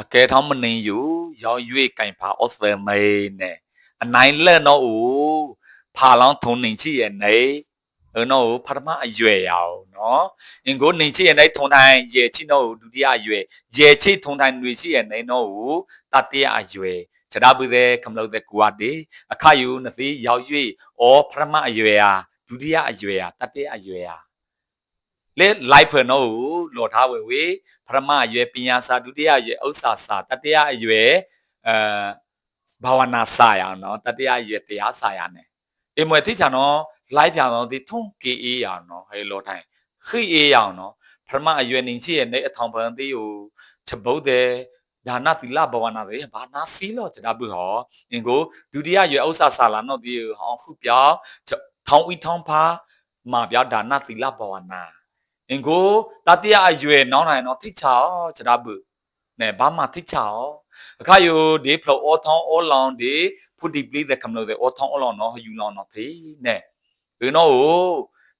အကဲထောင်းမနေယူရောက်၍ကင်ဖာအော့သမေနဲ့အနိုင်လက်တော့ဦးဖာလောင်းထုံနေချီရဲ့နေเออနော်ပထမအရွယ်ရအောင်နော်အင်ကိုနေချီရဲ့နေထုံတိုင်းရေချီနော်ဒုတိယအရွယ်ရေချီထုံတိုင်းတွေချီရဲ့နေနော်တတိယအရွယ်ခြေတာဘူးတဲ့ကမလို့တဲ့ကွာတေအခါယူနသိရောက်၍ဩပထမအရွယ်ဟာဒုတိယအရွယ်ဟာတတိယအရွယ်ဟာ လေလိုက်ဖ်နော်လော်ထားဝေဝေပထမအရွယ်ပညာစာဒုတိယအရွယ်ဥစ္စာစာတတိယအရွယ်အဲဘာဝနာစာရအောင်နော်တတိယအရွယ်တရားစာရနဲ့အမွေတိချာနော်လိုက်ပြန်တော့ဒီထုံကေအေးရအောင်နော်ဟဲလော်ထိုင်ခိအေးရအောင်နော်ပထမအရွယ်နေချရဲ့နေအထောင်ပန်သေးကိုချက်ပုတ်တဲ့ဒါနသီလဘဝနာပဲဘာနာဖီလို့တဘူးဟောအင်ကိုဒုတိယရွယ်ဥစ္စာစာလာနော်ဒီဟောခုပြောင်းထောင်းဝီထောင်းဖာမှာပြောင်းဒါနသီလဘဝနာ အင်ကိုတတိယအရွယ်နောင်းနိုင်တော့ထိချောတဘူးနဲ့ဘာမှထိချောအခါယိုဒီဖလောအောထောင်းအောလောင်ဒီဖူဒီပလီတဲ့ကမလို့တဲ့အောထောင်းအောလောင်နော်ယူလောင်နော်သေးနဲ့ဒီနော်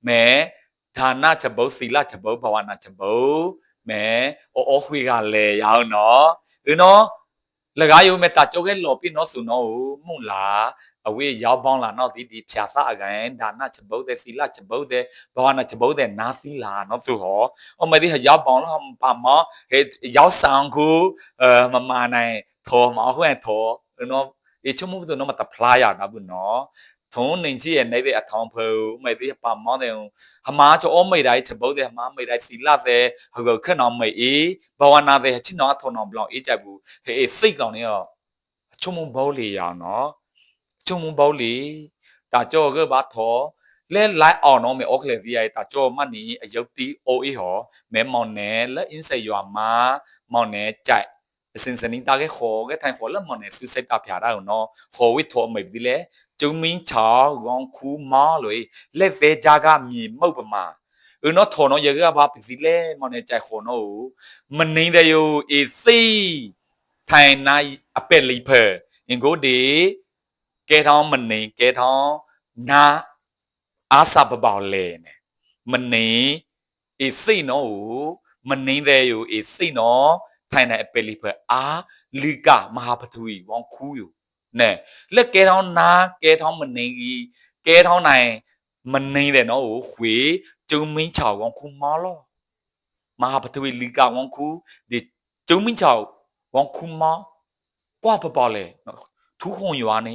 မဲဒါနချက်ဘုတ်သီလချက်ဘုတ်ဘဝနာချက်ဘုတ်မဲအောအောခွေကလည်းရောက်နော်ဒီနော် လကားယုံမဲ့တာကြောက်ခဲ့လော်ပြနော်ဆိုနော်မှုလားအဝေးရောက်ပေါင်းလာနော်ဒီဒီဖြာစအကန်ဒါနချက်ဘုတ်တဲ့သီလချက်ဘုတ်တဲ့ဘဝနာချက်ဘုတ်တဲ့နာသီလာနော်သူဟောအမဒီဟရောက်ပေါင်းလာပါမဟဲရောက်ဆောင်ကူအဲမမနိုင်ထောမဟုတ်ရင်ထောနော်အချုံမှုတို့နော်မတဖလာရတာဘူးနော် 从年纪人那边一趟跑，每天把忙的，他妈就我每代吃饱的，妈每代洗拉的，后个可能每一，不然那的去哪头哪不啷一只不，嘿死讲的哦，出门包里呀喏，出门包里，大家个把头。လဲလိုက်အောင်တော့မေဩကလေဒီအိုက်တာကြောမနီအယုတ်တီအိုအေဟောမဲမောင်နဲလဲအင်းစေရွာမှာမောင်နဲကြိုက်အစင်စနီတာကေခေါ်ကေထိုင်ခေါ်လဲမောင်နဲသူစိတ်တာဖျာတာနော်ခေါ်ဝိထောမေဒီလဲ ကျုံမင်းချောင်းကောင်းခုမားလို့လက်သေးကြကမြေမုတ်ပမာအနော်ထော်နော်ရကဘာပစီလဲမောင်နေကြိုက်ခေါ်နော်မနေတဲ့ယိုအေစီထိုင်နိုင်အပက်လီဖယ်အင်ကိုဒီကဲထောင်းမနေကဲထောင်းနာအာစာပပေါလဲနေမနေအေစီနော်မနေတဲ့ယိုအေစီနော်ထိုင်နိုင်အပက်လီဖယ်အာလီကာမဟာပသူီဝန်ခူးယို าวเลเนี่ยมนิงเอซีเนาะมนิงเดโยเอซีเนาะไทยนาอเป็ดลีเพออาลิกามหาปฐุวีวองคูอยู่နဲ့လက်ကဲထောင်းနာကဲထောင်းမနေကြီးကဲထောင်းနိုင်မနေတဲ့နော်ဟွေကျုံမင်းချောင်းဝန်ခုမောလောမဟာပထဝီလီကဝန်ခုဒီကျုံမင်းချောင်းဝန်ခုမောကွာပပလေထူးခွန်ရွာနေ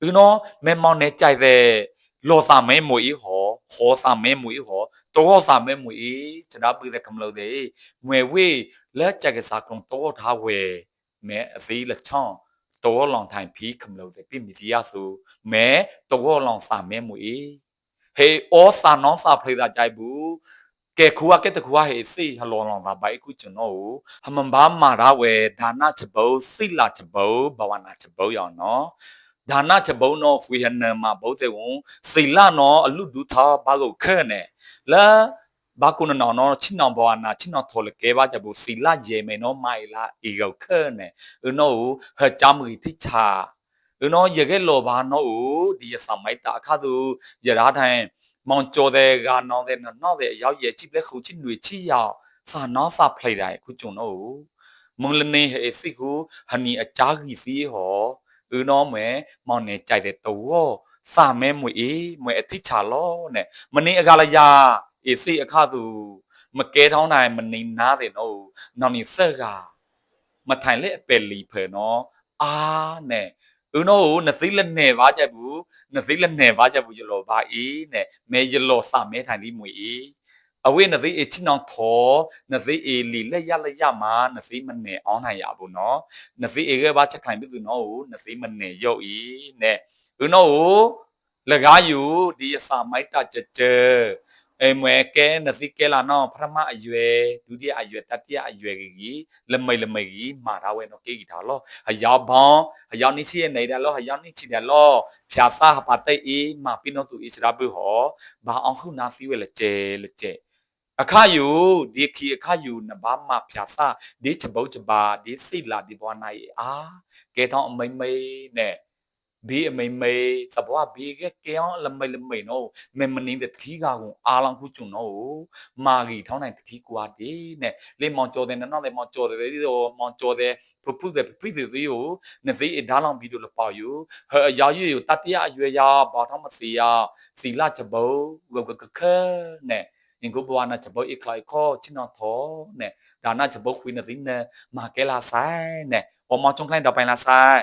ဒီနော်မဲမောင်နဲ့ကြိုက်တဲ့လောစာမဲမွေဟောဟောစာမဲမွေဟောတောစာမဲမွေฉะนั้นปืนแต่คำเราเด้มวยเว่แล้วจักรสากงโตท้าเวแม้อฟีละช่อง တောလောင်ထိုင်ဖီခမလို့တဲ့ပြမီဒီယာဆိုမဲတောလောင်စာမဲမွေဟေအောစာနောစာဖလေတာကြိုက်ဘူးကဲခူကကဲတခူကဟေစီဟလောလောင်တာဘိုက်ခုကျွန်တော်ဟမန်ဘာမာရာဝဲဒါနချဘောစိလာချဘောဘဝနာချဘောရောနော်ဒါနချဘောနော်ဖွေဟနမှာဘုတ်တဲ့ဝန်စိလာနော်အလူဒူသာဘာကိုခဲနဲ့လာ ဘာကုနနောနောချိနောဘဝနာချိနောထောလကေဘာကြဘူးစီလာယေမေနောမိုင်လာအီကောခဲနဲ့ဥနောဟချာမီတိချာဥနောယေကေလောဘာနောဒီယသမိုက်တာအခါသူယရာထိုင်မောင်ကျော်တဲ့ကနောင်းတဲ့နောက်တဲ့ရောက်ရဲ့ချိပလက်ခုချိຫນွေချိရောက်စာနောစာဖလိုက်တယ်ခုကျွန်တော်မုံလနေဟေစီခုဟနီအချာကြီးစီဟောဥနောမဲမောင်နေကြိုက်တဲ့တော့စာမဲမွေအေးမွေအတိချာလောနဲ့မနေအကလာယာ เอซีအခါသူမကဲထောင်းနိုင်မနေနာတယ်နော်နော်နီဆက်ကမထိုင်လေအပယ်လီဖယ်နော်အာနဲ့ဦးနော်နသိလက်နဲ့ပါချက်ဘူးနသိလက်နဲ့ပါချက်ဘူးရလောပါအေးနဲ့မဲရလောစမဲထိုင်လိမွေအေးအဝိနသိအချင်းအောင်ထောနသိအေလီလက်ရလက်ရမှာနသိမနဲ့အောင်းနိုင်ရဘူးနော်နသိအေကဘာချက်ခိုင်ပြီသူနော်နသိမနဲ့ရုပ်ဤနဲ့ဦးနော်လကားယူဒီအစာမိုက်တာကြကြ အဲမွဲကဲနသိကဲလာနော်ပထမအရွယ်ဒုတိယအရွယ်တတိယအရွယ်ကြီးလမိတ်လမိတ်ကြီးမာတာဝဲနော်ကေကြီးထားလောအယောဘောင်းအယောနိချိရဲ့နေတဲ့လောအယောနိချိတဲ့လောဖြာသာပါတိတ်အေးမာပိနောသူဣစရာဘုဟောဘာအောင်ခုနာသီးဝဲလေကျဲလေကျဲအခါယူဒီခီအခါယူနဘာမဖြာသာဒီချဘုတ်ချဘာဒီစိလာဒီဘဝနိုင်အာကဲတောင်းအမိမ့်မိတ်နဲ့ ဘေးအမိန်မေသဘွားဘေးကကဲအောင်လမိတ်လမိတ်နော်မေမနင်းတဲ့ခီးကာကုန်အားလောင်ခုကျုံနော်မာဂီထောင်းနိုင်တခီးကွာဒီနဲ့လေမောင်ကျော်တဲ့နော်လေမောင်ကျော်တဲ့ဒီတော့မောင်ကျော်တဲ့ပပူတဲ့ပပိတဲ့ဒီကိုနေသေးအဒါလောင်ပြီးတော့လပေါ့ယူဟဲရောက်ရယူတတိယအရွယ်ရဘာထောင်းမစီရစီလာချဘောဝကကခနဲ့င်ကိုဘဝနာချဘောအခလိုက်ခေါ်ချနော်သောနဲ့ဒါနာချဘောခွေးနေသိနေမာကဲလာဆိုင်နဲ့ဘောမောင်ချုံခိုင်းတော့ပိုင်လာဆိုင်